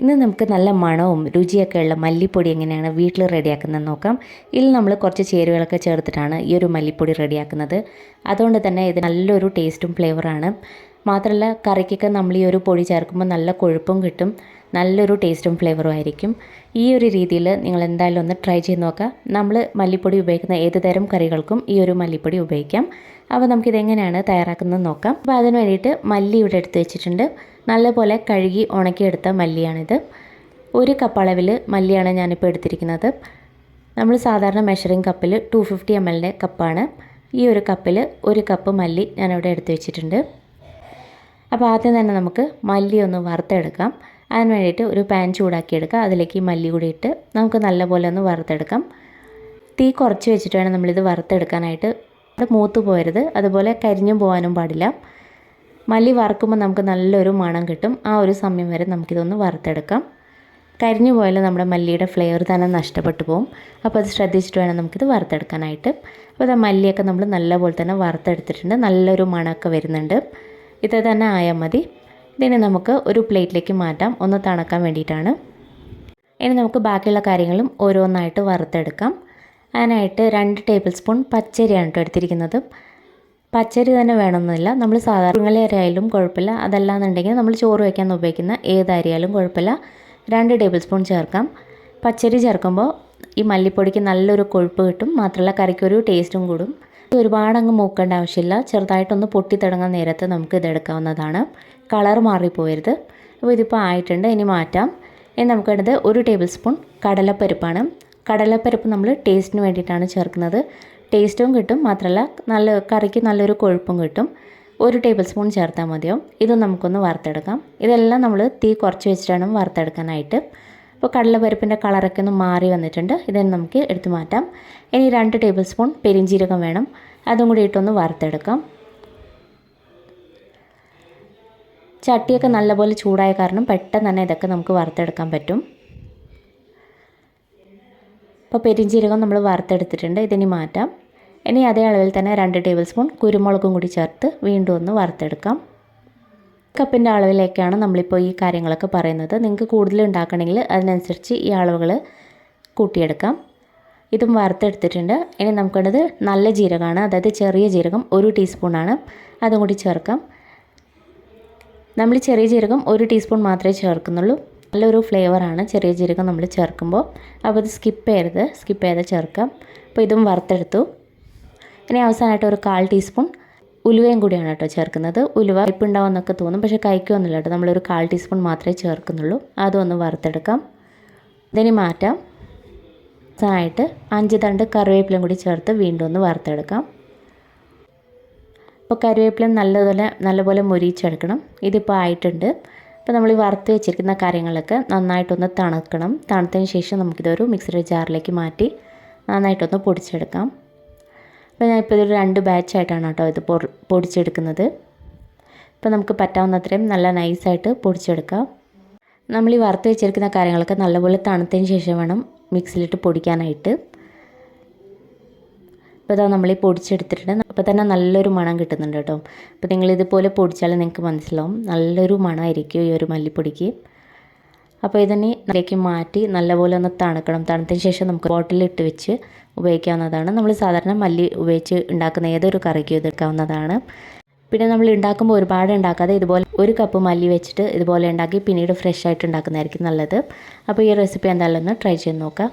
ഇന്ന് നമുക്ക് നല്ല മണവും രുചിയൊക്കെ ഉള്ള മല്ലിപ്പൊടി എങ്ങനെയാണ് വീട്ടിൽ റെഡിയാക്കുന്നത് നോക്കാം. ഇതിൽ നമ്മൾ കുറച്ച് ചേരുവകളൊക്കെ ചേർത്തിട്ടാണ് ഈ ഒരു മല്ലിപ്പൊടി റെഡിയാക്കുന്നത്. അതുകൊണ്ട് തന്നെ ഇത് നല്ലൊരു ടേസ്റ്റും ഫ്ലേവറാണ് മാത്രമല്ല കറിക്കൊക്കെ നമ്മൾ ഈ ഒരു പൊടി ചേർക്കുമ്പോൾ നല്ല കൊഴുപ്പും കിട്ടും. നല്ലൊരു ടേസ്റ്റും ഫ്ലേവറും ആയിരിക്കും. ഈ ഒരു രീതിയിൽ നിങ്ങൾ എന്തായാലും ഒന്ന് ട്രൈ ചെയ്ത് നോക്കാം നമ്മൾ മല്ലിപ്പൊടി ഉപയോഗിക്കുന്ന ഏത് തരം കറികൾക്കും ഈ ഒരു മല്ലിപ്പൊടി ഉപയോഗിക്കാം. അപ്പോൾ നമുക്കിതെങ്ങനെയാണ് തയ്യാറാക്കുന്നത് നോക്കാം. അപ്പോൾ അതിന് വേണ്ടിയിട്ട് മല്ലി ഇവിടെ എടുത്ത് വെച്ചിട്ടുണ്ട്. നല്ലപോലെ കഴുകി ഉണക്കിയെടുത്ത മല്ലിയാണിത്. ഒരു കപ്പ് അളവിൽ മല്ലിയാണ് ഞാനിപ്പോൾ എടുത്തിരിക്കുന്നത്. നമ്മൾ സാധാരണ മെഷറിംഗ് കപ്പിൽ ടു ഫിഫ്റ്റി എം എല്ലിന്റെ കപ്പാണ് ഈ ഒരു കപ്പിൽ ഒരു കപ്പ് മല്ലി ഞാനിവിടെ എടുത്ത് വെച്ചിട്ടുണ്ട്. അപ്പോൾ ആദ്യം തന്നെ നമുക്ക് മല്ലി ഒന്ന് വറുത്തെടുക്കാം. അതിന് വേണ്ടിയിട്ട് ഒരു പാൻ ചൂടാക്കി എടുക്കുക അതിലേക്ക് ഈ മല്ലി കൂടി ഇട്ട് നമുക്ക് നല്ലപോലെ ഒന്ന് വറുത്തെടുക്കാം. തീ കുറച്ച് വെച്ചിട്ട് വേണം നമ്മളിത് വറുത്തെടുക്കാനായിട്ട്. അത് മൂത്ത് പോരുത് അതുപോലെ കരിഞ്ഞു പോകാനും പാടില്ല. മല്ലി വറുക്കുമ്പോൾ നമുക്ക് നല്ലൊരു മണം കിട്ടും. ആ ഒരു സമയം വരെ നമുക്കിതൊന്ന് വറുത്തെടുക്കാം. കരിഞ്ഞു പോയാലും നമ്മുടെ മല്ലിയുടെ ഫ്ലേവർ തന്നെ നഷ്ടപ്പെട്ടു പോകും. അപ്പോൾ അത് ശ്രദ്ധിച്ചിട്ട് വേണം നമുക്കിത് വറുത്തെടുക്കാനായിട്ട്. അപ്പോൾ അത് മല്ലിയൊക്കെ നമ്മൾ നല്ലപോലെ തന്നെ വറുത്തെടുത്തിട്ടുണ്ട്. നല്ലൊരു മണമൊക്കെ വരുന്നുണ്ട്. ഇത് തന്നെ ആയാൽ മതി. ഇതിനെ നമുക്ക് ഒരു പ്ലേറ്റിലേക്ക് മാറ്റാം. ഒന്ന് തണക്കാൻ വേണ്ടിയിട്ടാണ്. ഇനി നമുക്ക് ബാക്കിയുള്ള കാര്യങ്ങളും ഓരോന്നായിട്ട് വറുത്തെടുക്കാം. അതിനായിട്ട് രണ്ട് ടേബിൾ സ്പൂൺ പച്ചരിയാണ് കേട്ടോ എടുത്തിരിക്കുന്നത്. പച്ചരി തന്നെ വേണമെന്നില്ല. നമ്മൾ സാധാരണ ആയാലും കുഴപ്പമില്ല. അതല്ലാന്നുണ്ടെങ്കിൽ നമ്മൾ ചോറ് വയ്ക്കാൻ ഉപയോഗിക്കുന്ന ഏത് അരിയായാലും കുഴപ്പമില്ല. രണ്ട് ടേബിൾ സ്പൂൺ ചേർക്കാം. പച്ചരി ചേർക്കുമ്പോൾ ഈ മല്ലിപ്പൊടിക്ക് നല്ലൊരു കൊഴുപ്പ് കിട്ടും. മാത്രമല്ല കറിക്കൊരു ടേസ്റ്റും കൂടും. ഒരുപാട് അങ്ങ് മൂക്കേണ്ട ആവശ്യമില്ല. ചെറുതായിട്ടൊന്ന് പൊട്ടിത്തിടങ്ങാൻ നേരത്ത് നമുക്ക് ഇതെടുക്കാവുന്നതാണ്. കളർ മാറിപ്പോയരുത് അപ്പോൾ ഇതിപ്പോൾ ആയിട്ടുണ്ട്. ഇനി മാറ്റാം. ഇനി നമുക്ക് വേണ്ടത് ഒരു ടേബിൾ സ്പൂൺ കടലപ്പരിപ്പാണ്. കടലപ്പരിപ്പ് നമ്മൾ ടേസ്റ്റിന് വേണ്ടിയിട്ടാണ് ചേർക്കുന്നത്. ടേസ്റ്റും കിട്ടും. മാത്രമല്ല നല്ല കറിക്ക് നല്ലൊരു കൊഴുപ്പും കിട്ടും. ഒരു ടേബിൾ സ്പൂൺ ചേർത്താൽ മതിയാവും. ഇത് നമുക്കൊന്ന് വറുത്തെടുക്കാം. ഇതെല്ലാം നമ്മൾ തീ കുറച്ച് വെച്ചിട്ടാണ് വറുത്തെടുക്കാനായിട്ട്. അപ്പോൾ കടലപ്പരിപ്പിന്റെ കളറൊക്കെ ഒന്ന് മാറി വന്നിട്ടുണ്ട്. ഇതെന്ന് നമുക്ക് എടുത്തു മാറ്റാം. ഇനി രണ്ട് ടേബിൾ സ്പൂൺ പെരിഞ്ചീരകം വേണം. അതും കൂടി ഇട്ടൊന്ന് വറുത്തെടുക്കാം. ചട്ടിയൊക്കെ നല്ലപോലെ ചൂടായ കാരണം പെട്ടെന്ന് തന്നെ ഇതൊക്കെ നമുക്ക് വറുത്തെടുക്കാൻ പറ്റും. അപ്പോൾ പെരിഞ്ചീരകം നമ്മൾ വറുത്തെടുത്തിട്ടുണ്ട്. ഇതിനി മാറ്റാം. ഇനി അതേ അളവിൽ തന്നെ രണ്ട് ടേബിൾ സ്പൂൺ കുരുമുളകും കൂടി ചേർത്ത് വീണ്ടും ഒന്ന് വറുത്തെടുക്കാം. കപ്പിന്റെ അളവിലേക്കാണ് നമ്മളിപ്പോൾ ഈ കാര്യങ്ങളൊക്കെ പറയുന്നത്. നിങ്ങൾക്ക് കൂടുതൽ ഉണ്ടാക്കണമെങ്കിൽ അതിനനുസരിച്ച് ഈ അളവുകൾ കൂട്ടിയെടുക്കാം. ഇതും വറുത്തെടുത്തിട്ടുണ്ട്. ഇനി നമുക്കുള്ളത് നല്ല ജീരകമാണ്. അതായത് ചെറിയ ജീരകം ഒരു ടീസ്പൂണാണ് അതും കൂടി ചേർക്കാം. നമ്മൾ ചെറിയ ജീരകം ഒരു ടീസ്പൂൺ മാത്രമേ ചേർക്കുന്നുള്ളൂ. നല്ലൊരു ഫ്ലേവറാണ് ചെറിയ ജീരകം നമ്മൾ ചേർക്കുമ്പോൾ. അപ്പോൾ ഇത് സ്കിപ്പ് ചെയ്യരുത്. സ്കിപ്പ് ചെയ്ത് ചേർക്കാം. അപ്പോൾ ഇതും വറുത്തെടുത്തു. ഇനി അവസാനമായിട്ട് ഒരു കാൽ ടീസ്പൂൺ ഉലുവയും കൂടിയാണ് കേട്ടോ ചേർക്കുന്നത്. ഉലുവ ഇപ്പുണ്ടാവുമെന്നൊക്കെ തോന്നും. പക്ഷേ കഴിക്കുമൊന്നുമില്ല കേട്ടോ. നമ്മളൊരു കാൽ ടീസ്പൂൺ മാത്രമേ ചേർക്കുന്നുള്ളൂ. അതൊന്ന് വറുത്തെടുക്കാം. ഇതിനി മാറ്റാം. അവസാനമായിട്ട് അഞ്ച് തണ്ട് കറിവേപ്പിലയും കൂടി ചേർത്ത് വീണ്ടും ഒന്ന് വറുത്തെടുക്കാം. അപ്പോൾ കറിവേപ്പില നല്ലതുപോലെ നല്ലപോലെ മുരിച്ചെടുക്കണം ഇതിപ്പോൾ ആയിട്ടുണ്ട്. അപ്പോൾ നമ്മൾ ഈ വറുത്ത് വെച്ചിരിക്കുന്ന കാര്യങ്ങളൊക്കെ നന്നായിട്ടൊന്ന് തണുക്കണം. തണുത്തതിന് ശേഷം നമുക്കിതൊരു മിക്സിയുടെ ജാറിലേക്ക് മാറ്റി നന്നായിട്ടൊന്ന് പൊടിച്ചെടുക്കാം. അപ്പോൾ ഇപ്പോൾ ഇതൊരു രണ്ട് ബാച്ചായിട്ടാണ് കേട്ടോ ഇത് പൊടിച്ചെടുക്കുന്നത്. ഇപ്പോൾ നമുക്ക് പറ്റാവുന്നത്രയും നല്ല നൈസായിട്ട് പൊടിച്ചെടുക്കാം. നമ്മൾ ഈ വറുത്ത് വെച്ചിരിക്കുന്ന കാര്യങ്ങളൊക്കെ നല്ലപോലെ തണുത്തതിന് ശേഷം വേണം മിക്സിയിലിട്ട് പൊടിക്കാനായിട്ട്. അപ്പോൾ ഇതാ നമ്മൾ ഈ പൊടിച്ചെടുത്തിട്ടുണ്ട്. അപ്പോൾ തന്നെ നല്ലൊരു മണം കിട്ടുന്നുണ്ട് കേട്ടോ. അപ്പോൾ നിങ്ങൾ ഇതുപോലെ പൊടിച്ചാൽ നിങ്ങൾക്ക് മനസ്സിലാവും. നല്ലൊരു മണമായിരിക്കും ഈ ഒരു മല്ലിപ്പൊടിക്ക്. അപ്പോൾ ഇതിനെ ഇതിലേക്ക് മാറ്റി നല്ലപോലെ ഒന്ന് തണുക്കണം. തണുത്തതിന് ശേഷം നമുക്ക് ബോട്ടിലിട്ട് വെച്ച് ഉപയോഗിക്കാവുന്നതാണ്. നമ്മൾ സാധാരണ മല്ലി ഉപയോഗിച്ച് ഉണ്ടാക്കുന്ന ഏതൊരു കറിക്കും ഇതെടുക്കാവുന്നതാണ് പിന്നെ നമ്മൾ ഉണ്ടാക്കുമ്പോൾ ഒരുപാട് ഉണ്ടാക്കാതെ ഇതുപോലെ ഒരു കപ്പ് മല്ലി വെച്ചിട്ട് ഇതുപോലെ ഉണ്ടാക്കി പിന്നീട് ഫ്രഷ് ആയിട്ട് ഉണ്ടാക്കുന്നതായിരിക്കും നല്ലത്. അപ്പോൾ ഈ റെസിപ്പി എന്തായാലും ഒന്ന് ട്രൈ ചെയ്ത് നോക്കാം.